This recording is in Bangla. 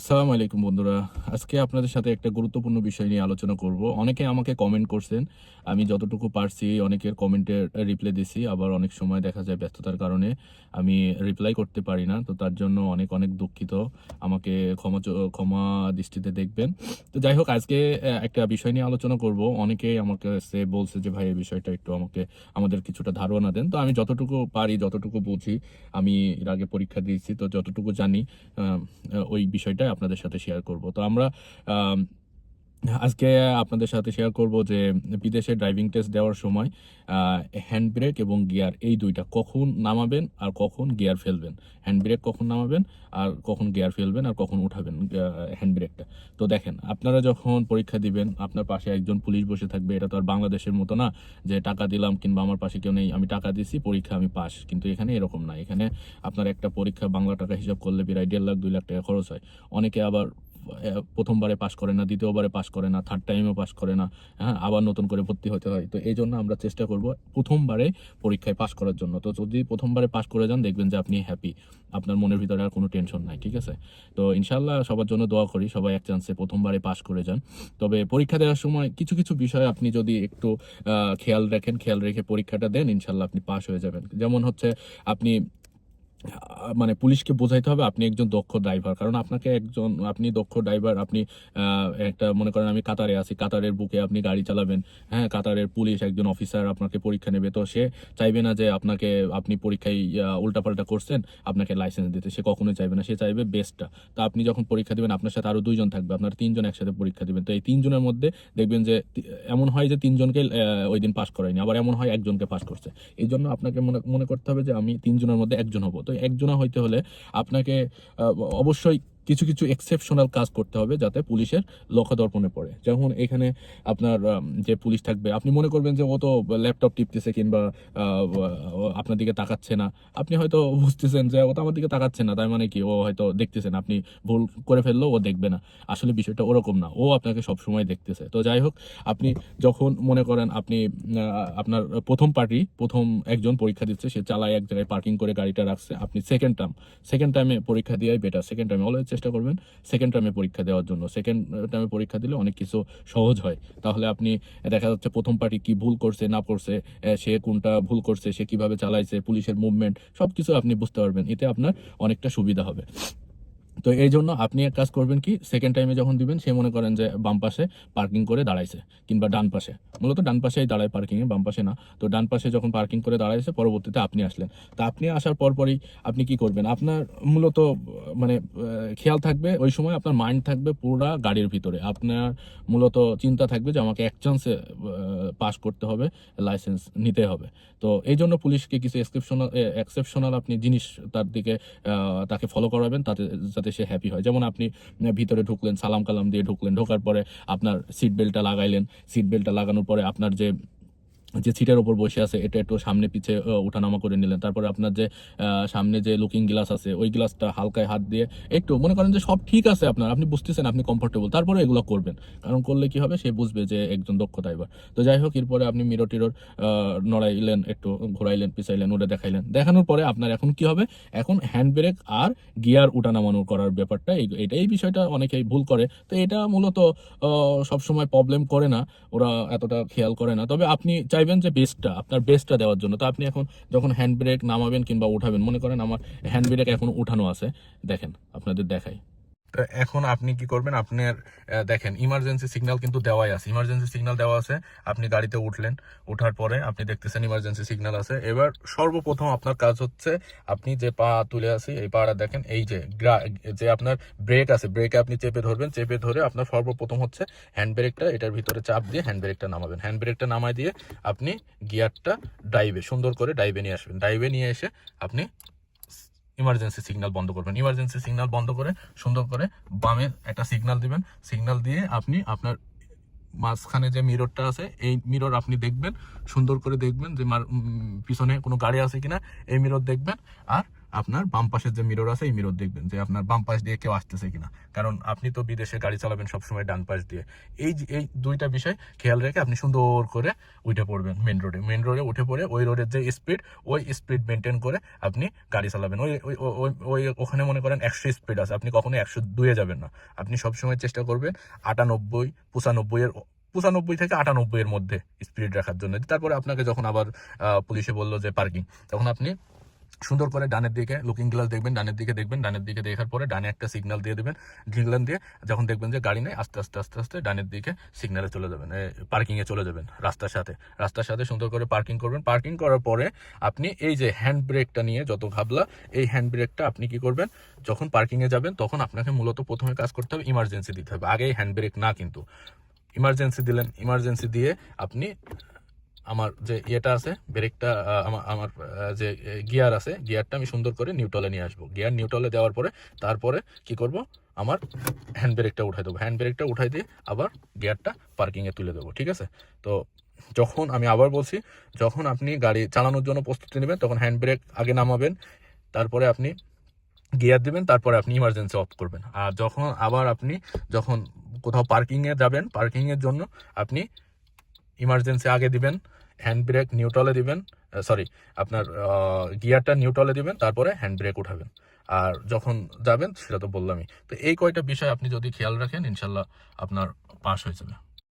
আসসালামু আলাইকুম বন্ধুরা। আজকে আপনাদের সাথে একটা গুরুত্বপূর্ণ বিষয় নিয়ে আলোচনা করব। অনেকে আমাকে কমেন্ট করছেন, আমি যতটুকু পারছি অনেকের কমেন্টের রিপ্লাই দিছি, আবার অনেক সময় দেখা যায় ব্যস্ততার কারণে আমি রিপ্লাই করতে পারি না, তো তার জন্য অনেক অনেক দুঃখিত। আমাকে ক্ষমা ক্ষমা দৃষ্টিতে দেখবেন। তো যাই হোক, আজকে একটা বিষয় নিয়ে আলোচনা করব। অনেকেই আমাকে সে বলছে যে, ভাই, এই বিষয়টা একটু আমাকে, আমাদের কিছুটা ধারণা দেন। তো আমি যতটুকু পারি, যতটুকু বুঝি, আমি এর আগে পরীক্ষা দিয়েছি, তো যতটুকু জানি ওই বিষয়টা। আপনাদের সাথে শেয়ার করব। তো আমরা আম, আজকে আপনাদের সাথে শেয়ার করব যে বিদেশে ড্রাইভিং টেস্ট দেওয়ার সময় হ্যান্ড ব্রেক এবং গিয়ার এই দুইটা কখন নামাবেন আর কখন গিয়ার ফেলবেন। হ্যান্ড ব্রেক কখন নামাবেন আর কখন গিয়ার ফেলবেন আর কখন উঠাবেন হ্যান্ড ব্রেকটা তো দেখেন, আপনারা যখন পরীক্ষা দিবেন, আপনার পাশে একজন পুলিশ বসে থাকবে, এটা তো আর বাংলাদেশের মতো না যে টাকা দিলাম কিংবা আমার পাশে কেউ নেই, আমি টাকা দিছি, পরীক্ষা আমি পাস। কিন্তু এখানে এরকম না। এখানে আপনার একটা পরীক্ষা বাংলা টাকা হিসাব করলে প্রায় দেড় লাখ, দুই লাখ টাকা খরচ হয়। অনেকে আবার প্রথমবারে পাশ করে না, দ্বিতীয়বারে পাশ করে না থার্ড টাইমে পাস করে না হ্যাঁ আবার নতুন করে ভর্তি হতে হয়। তো এই জন্য আমরা চেষ্টা করব প্রথমবারে পরীক্ষায় পাশ করার জন্য। তো যদি প্রথমবারে পাশ করে যান, দেখবেন যে আপনি হ্যাপি আপনার মনের ভিতরে আর কোনো টেনশন নাই, ঠিক আছে? তো ইনশাল্লাহ সবার জন্য দোয়া করি, সবাই এক চান্সে প্রথমবারে পাশ করে যান। তবে পরীক্ষা দেওয়ার সময় কিছু কিছু বিষয় আপনি যদি একটু খেয়াল রাখেন, খেয়াল রেখে পরীক্ষাটা দেন ইনশাল্লাহ আপনি পাশ হয়ে যাবেন। যেমন হচ্ছে আপনি মানে পুলিশকে বোঝাইতে হবে আপনি একজন দক্ষ ড্রাইভার। কারণ আপনাকে একজন, আপনি দক্ষ ড্রাইভার, আপনি একটা মনে করেন আমি কাতারে আছি, কাতারের বুকে আপনি গাড়ি চালাবেন হ্যাঁ কাতারের পুলিশ একজন অফিসার আপনাকে পরীক্ষা নেবে। তো সে চাইবে না যে আপনাকে, আপনি পরীক্ষায় উল্টাপাল্টা করছেন, আপনাকে লাইসেন্স দিতে। সে কখনোই চাইবে না, সে চাইবে বেস্টটা তো আপনি যখন পরীক্ষা দিবেন, আপনার সাথে আরও দুইজন থাকবে, আপনার তিনজন একসাথে পরীক্ষা দিবেন। তো এই তিনজনের মধ্যে দেখবেন যে এমন হয় যে তিনজনকে ওই দিন পাস করায়নি, আবার এমন হয় একজনকে পাস করছে। এই জন্য আপনাকে মনে মনে করতে হবে যে আমি তিনজনের মধ্যে একজন হব। তো একজনা হইতে হলে আপনাকে অবশ্যই কিছু কিছু এক্সেপশনাল কাজ করতে হবে যাতে পুলিশের লক্ষ্য দর্পণে পড়ে। যেমন এখানে আপনার যে পুলিশ থাকবে, আপনি মনে করবেন যে ও তো ল্যাপটপ টিপতেছে কিংবা আপনার দিকে তাকাচ্ছে না। আপনি হয়তো বুঝতেছেন যে ও তো আমার দিকে তাকাচ্ছে না, তার মানে কি ও হয়তো দেখতেছেন আপনি ভুল করে ফেললেও ও দেখবে না। আসলে বিষয়টা ওরকম না। ও আপনাকে সব সময় দেখতেছে। তো যাই হোক, আপনি যখন মনে করেন আপনি আপনার প্রথম পার্টি প্রথম একজন পরীক্ষা দিচ্ছে, সে চালায় এক জায়গায় পার্কিং করে গাড়িটা রাখছে, আপনি সেকেন্ড টার্ম সেকেন্ড টাইমে পরীক্ষা দেওয়াই বেটার সেকেন্ড টাইমে অলওয়েজ চেষ্টা করবেন। সেকেন্ড টার্মে পরীক্ষা দেওয়ার জন্য। সেকেন্ড টার্মে পরীক্ষা দিলে অনেক কিছু সহজ হয়। তাহলে আপনি দেখা যাচ্ছে প্রথম পার্টি কি ভুল করছে, না করছে সে কোনটা ভুল করছে, সে কীভাবে চালাইছে, পুলিশের মুভমেন্ট সব কিছু আপনি বুঝতে পারবেন। এতে আপনার অনেকটা সুবিধা হবে। তো এই জন্য আপনি এক কাজ করবেন কি সেকেন্ড টাইমে যখন দিবেন, সে মনে করেন যে বাম পাশে পার্কিং করে দাঁড়াইছে কিংবা ডান পাশে। মূলত ডান পাশেই দাঁড়ায় পার্কিংয়ে বাম পাশে না। তো ডান পাশে যখন পার্কিং করে দাঁড়াইছে, পরবর্তীতে আপনি আসলেন। তা আপনি আসার পরপরই আপনি কি করবেন? আপনার মূলত মানে খেয়াল থাকবে, ওই সময় আপনার মাইন্ড থাকবে পুরা গাড়ির ভিতরে। আপনার মূলত চিন্তা থাকবে যে আমাকে এক চান্সে পাস করতে হবে লাইসেন্স নিতে হবে। তো এই জন্য পুলিশকে কিছু এক্সেপশনাল এক্সেপশনাল আপনি জিনিস তার দিকে তাকে ফলো করাবেন, তাতে, যাতে সে হ্যাপি হয়। যেমন আপনি ভিতরে ঢুকলেন সালাম কালাম দিয়ে ঢুকলেন, ঢোকার পরে আপনার সিট বেল্টটা লাগাইলেন। সিট বেল্টটা লাগানোর পরে আপনার যে যে সিটের ওপর বসে আছে, এটা একটু সামনে পিছে ওঠানামা করে নিলেন। তারপরে আপনার যে সামনে যে লুকিং গ্লাস আছে, ওই গ্লাসটা হালকায় হাত দিয়ে একটু মনে করেন যে সব ঠিক আছে আপনার, আপনি বুঝতেছেন, আপনি কমফোর্টেবল তারপরে এগুলো করবেন। কারণ করলে কি হবে? সে বুঝবে যে একজন দক্ষ ড্রাইভার তো যাই হোক, এরপরে আপনি মিরো টিরোর নড়াইলেন, একটু ঘোরাইলেন, পিছাইলেন ওটা দেখাইলেন। দেখানোর পরে আপনার এখন কি হবে? এখন হ্যান্ড ব্রেক আর গিয়ার উঠানামানো করার ব্যাপারটা এটা এই বিষয়টা অনেকেই ভুল করে। তো এটা মূলত সবসময় প্রবলেম করে না, ওরা এতটা খেয়াল করে না। তবে আপনি চাইবেন যে বেস্টটা আপনার বেস্টটা দেওয়ার জন্য। তো আপনি এখন যখন হ্যান্ড ব্রেক নামাবেন কিংবা উঠাবেন, মনে করেন আমার হ্যান্ড ব্রেক এখন উঠানো আছে, দেখেন, আপনাদের দেখাই। এখন আপনি কি করবেন? আপনার দেখেন ইমার্জেন্সি সিগন্যাল কিন্তু দেওয়াই আছে। ইমার্জেন্সি সিগন্যাল দেওয়া আছে, আপনি গাড়িতে উঠলেন ওঠার পরে আপনি দেখতেছেন ইমার্জেন্সি সিগন্যাল আছে। এবার সর্বপ্রথম আপনার কাজ হচ্ছে, আপনি যে পা তুলে আসি এই পাটা দেখেন, এই যে যে আপনার ব্রেক আছে ব্রেকে আপনি চেপে ধরবেন, চেপে ধরে আপনার সর্বপ্রথম হচ্ছে হ্যান্ড ব্রেকটা এটার ভিতরে চাপ দিয়ে হ্যান্ড ব্রেকটা নামাবেন। হ্যান্ড ব্রেকটা নামাই দিয়ে আপনি গিয়ারটা ডাইভে সুন্দর করে ডাইভে নিয়ে আসবেন। ডাইভে নিয়ে এসে আপনি ইমার্জেন্সি সিগন্যাল বন্ধ করবেন। ইমার্জেন্সি সিগন্যাল বন্ধ করে, সুন্দর করে বামে একটা সিগন্যাল দিবেন। সিগন্যাল দিয়ে আপনি আপনার মাঝখানে যে মিররটা আছে, এই মিরর আপনি দেখবেন, সুন্দর করে দেখবেন যে পিছনে কোনো গাড়ি আছে কিনা, এই মিরর দেখবেন। আর আপনার বাম পাশের যে মিরর আছে, এই মিরর দেখবেন যে আপনার বাম পাশ দিয়ে কেউ আসতেছে কিনা। কারণ আপনি তো বিদেশে গাড়ি চালাবেন সবসময় ডান পাশ দিয়ে। এই এই দুইটা বিষয় খেয়াল রেখে আপনি সুন্দর করে উঠে পড়বেন মেন রোডে মেন রোডে উঠে পড়ে ওই রোডের যে স্পিড ওই স্পিড মেনটেন করে আপনি গাড়ি চালাবেন। ওই, ওই- ওই- ওখানে মনে করেন একশো স্পিড আছে। আপনি কখনো একশো দুয়ে যাবেন না। আপনি সবসময় চেষ্টা করবেন আটানব্বই, পঁচানব্বই এর, পঁচানব্বই থেকে আটানব্বই এর মধ্যে স্পিড রাখার জন্য। তারপরে আপনাকে যখন আবার পুলিশে বলল যে পার্কিং তখন আপনি সুন্দর করে ডানের দিকে লুকিং গ্লাস দেখবেন, ডানের দিকে দেখবেন, ডানের দিকে দেখার পরে ডানে একটা সিগন্যাল দিয়ে দেবেন সিগন্যাল দিয়ে যখন দেখবেন যে গাড়ি নেই, আস্তে আস্তে আস্তে আস্তে ডানের দিকে সিগন্যালে চলে যাবেন পার্কিংয়ে চলে যাবেন রাস্তার সাথে। রাস্তার সাথে সুন্দর করে পার্কিং করবেন। পার্কিং করার পরে আপনি এই যে হ্যান্ড ব্রেকটা নিয়ে যত ভাবলা এই হ্যান্ড ব্রেকটা আপনি কি করবেন? যখন পার্কিংয়ে যাবেন, তখন আপনাকে মূলত প্রথমে কাজ করতে হবে ইমার্জেন্সি দিতে হবে। আগে হ্যান্ড ব্রেক না কিন্তু। ইমার্জেন্সি দিলেন ইমার্জেন্সি দিয়ে আপনি আমার যে ইয়েটা আছে, ব্রেকটা আমার আমার যে গিয়ার আছে, গিয়ারটা আমি সুন্দর করে নিউট্রালে নিয়ে আসব। গিয়ার নিউট্রালে দেওয়ার পরে তারপরে কি করব? আমার হ্যান্ড ব্রেকটা উঠাই দেবো। হ্যান্ড ব্রেকটা উঠাই দিয়ে আবার গিয়ারটা পার্কিংয়ে তুলে দেবো, ঠিক আছে? তো যখন আমি আবার বলছি, যখন আপনি গাড়ি চালানোর জন্য প্রস্তুতি নেবেন, তখন হ্যান্ড ব্রেক আগে নামাবেন, তারপরে আপনি গিয়ার দেবেন, তারপরে আপনি ইমার্জেন্সি অফ করবেন। আর যখন আবার আপনি যখন কোথাও পার্কিংয়ে যাবেন পার্কিংয়ের জন্য আপনি ইমার্জেন্সি আগে দিবেন হ্যান্ড ব্রেক নিউট্রালে দিবেন সরি আপনার গিয়ারটা নিউট্রালে দিবেন, তারপরে হ্যান্ড ব্রেক উঠাবেন। আর যখন যাবেন, সেটা তো বললামই। তো এই কয়টা বিষয় আপনি যদি খেয়াল রাখেন, ইনশাল্লাহ আপনার পাস হয়ে যাবে।